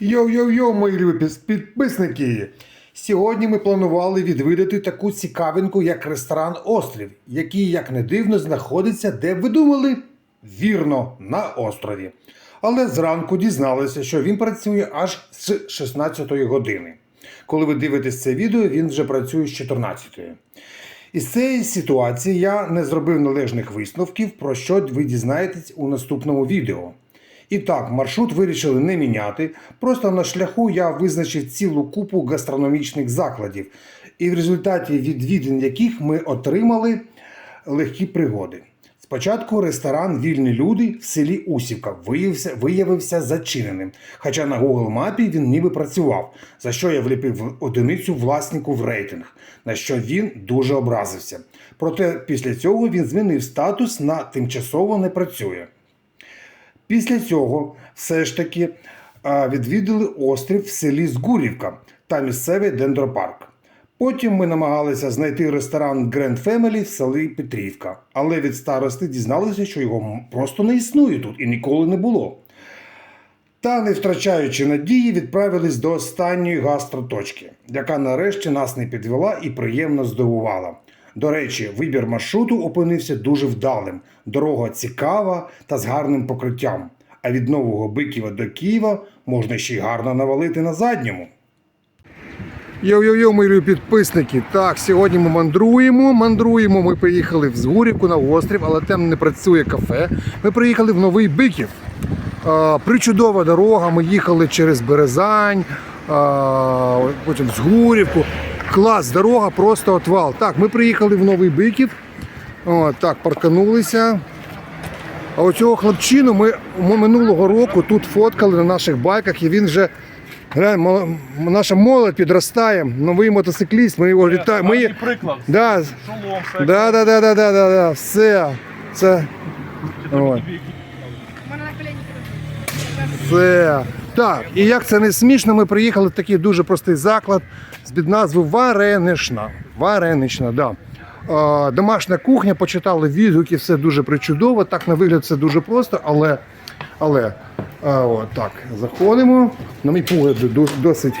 Йоу-йоу-йоу, мої підписники! Сьогодні ми планували відвідати таку цікавинку, як ресторан Острів, який, як не дивно, знаходиться, де ви думали? Вірно, на острові. Але зранку дізналися, що він працює аж з 16-ї години. Коли ви дивитесь це відео, він вже працює з 14-ї. Із цієї ситуації я не зробив належних висновків, про що ви дізнаєтесь у наступному відео. І так, маршрут вирішили не міняти. Просто на шляху я визначив цілу купу гастрономічних закладів, і в результаті відвідин яких ми отримали легкі пригоди. Спочатку ресторан Вільні люди в селі Усівка виявився, виявився зачиненим, хоча на Google мапі він ніби працював, за що я вліпив одиницю власнику в рейтинг, на що він дуже образився. Проте після цього він змінив статус на тимчасово не працює. Після цього все ж таки відвідали острів в селі Згурівка та місцевий дендропарк. Потім ми намагалися знайти ресторан Grand Family в селі Петрівка, але від старости дізналися, що його просто не існує тут і ніколи не було. Та, не втрачаючи надії, відправились до останньої гастроточки, яка нарешті нас не підвела і приємно здивувала. До речі, вибір маршруту опинився дуже вдалим. Дорога цікава та з гарним покриттям. А від Нового Биківа до Києва можна ще й гарно навалити на задньому. Йо-йо-йо, мої підписники. Так, сьогодні ми мандруємо. Мандруємо. Ми приїхали в Згурівку на острів, але там не працює кафе. Ми приїхали в Новий Биків. А, причудова дорога. Ми їхали через Березань, а, потім в Згурівку. Клас, дорога, просто отвал. Так, ми приїхали в Новий Биків. О, так, парканулися. А оцього хлопчину ми, ми минулого року тут фоткали на наших байках, і він вже глянь, наша молодь підростає, новий мотоцикліст, ми його вітаємо. Ми, приклад. да, Шолом, все. да, да, да, да, да, да, да, все. Це, все. Так, і як це не смішно, ми приїхали в такий дуже простий заклад з під назви Варенишна. Варенична, да. Е, Домашня кухня, почитали відгуки, все дуже причудово. Так на вигляд все дуже просто, але, але е, от, так, заходимо. На мій погляд, досить,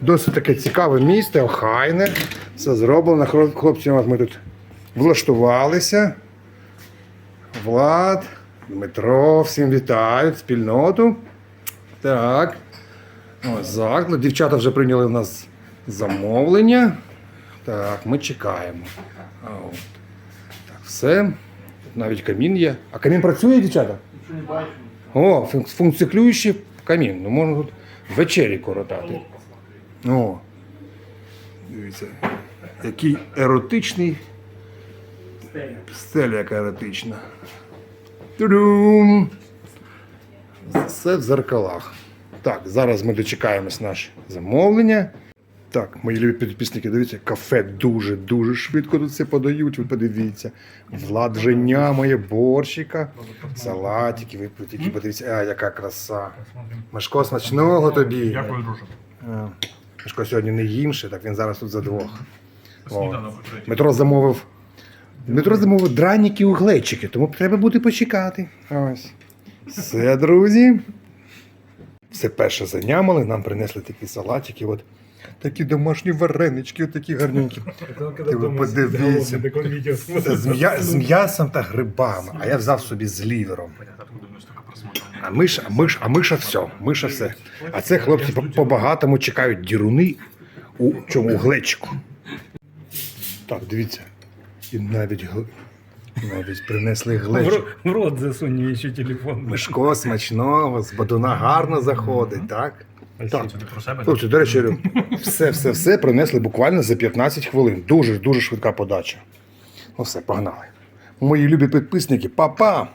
досить таке цікаве місце, охайне. Все зроблено. Хлоп- Хлопці, ми тут влаштувалися. Влад, Дмитро, всім вітають, спільноту. Так. Ось заклад. Дівчата вже прийняли в нас замовлення. Так, ми чекаємо. А, от. Так, все. Тут навіть камін є. А камін працює, дівчата? О, функ- функціонуючий камін. Ну, можна тут вечері коротати. О. Дивіться. Який еротичний. Стеля яка еротична. Ту-дум! Все в зеркалах. Так, зараз ми дочекаємось наше замовлення. Так, мої любі підписники, дивіться, кафе дуже-дуже швидко тут все подають. Ви подивіться. Влад вже нямає борщика, салатики, ви тільки подивіться, а яка краса. Мишко, смачного тобі. Дякую, друже. А, Мишко сьогодні не їм ще, так він зараз тут за двох. О. Дмитро замовив. Дмитро замовив драніки у глечики, тому треба буде почекати. Ось. Все, друзі. Все перше занямали, нам принесли такі салатики, от такі домашні варенички, от такі гарненькі. Ти ви подивіться. Це з, м'я- з м'ясом та грибами, а я взяв собі з лівером. А миша, а миш, а миша все, миша все. А це хлопці по- по-багатому чекають діруни у чому у глечику. Так, дивіться. І навіть, гл- навіть принесли глечик. в рот засунь ще еще телефон. Мишко смачного, з бадуна гарно заходить, так? Так. Про себе? Хлопці, до речі, все, все, все принесли буквально за 15 хвилин. Дуже, дуже швидка подача. Ну все, погнали. Мої любі підписники, па-па!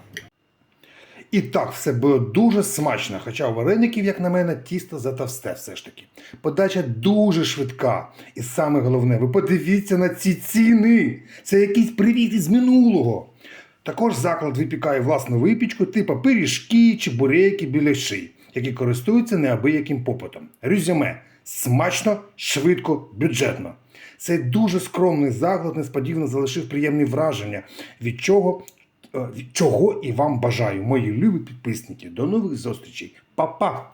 І так, все було дуже смачно, хоча у вареників, як на мене, тісто затовсте все ж таки. Подача дуже швидка. І саме головне, ви подивіться на ці ціни. Це якийсь привіт із минулого. Також заклад випікає власну випічку, типу пиріжки, чебуреки, біляши, які користуються неабияким попитом. Резюме смачно, швидко, бюджетно. Цей дуже скромний заклад несподівано залишив приємні враження, від чого, чого і вам бажаю, мої любі підписники. До нових зустрічей. Па-па!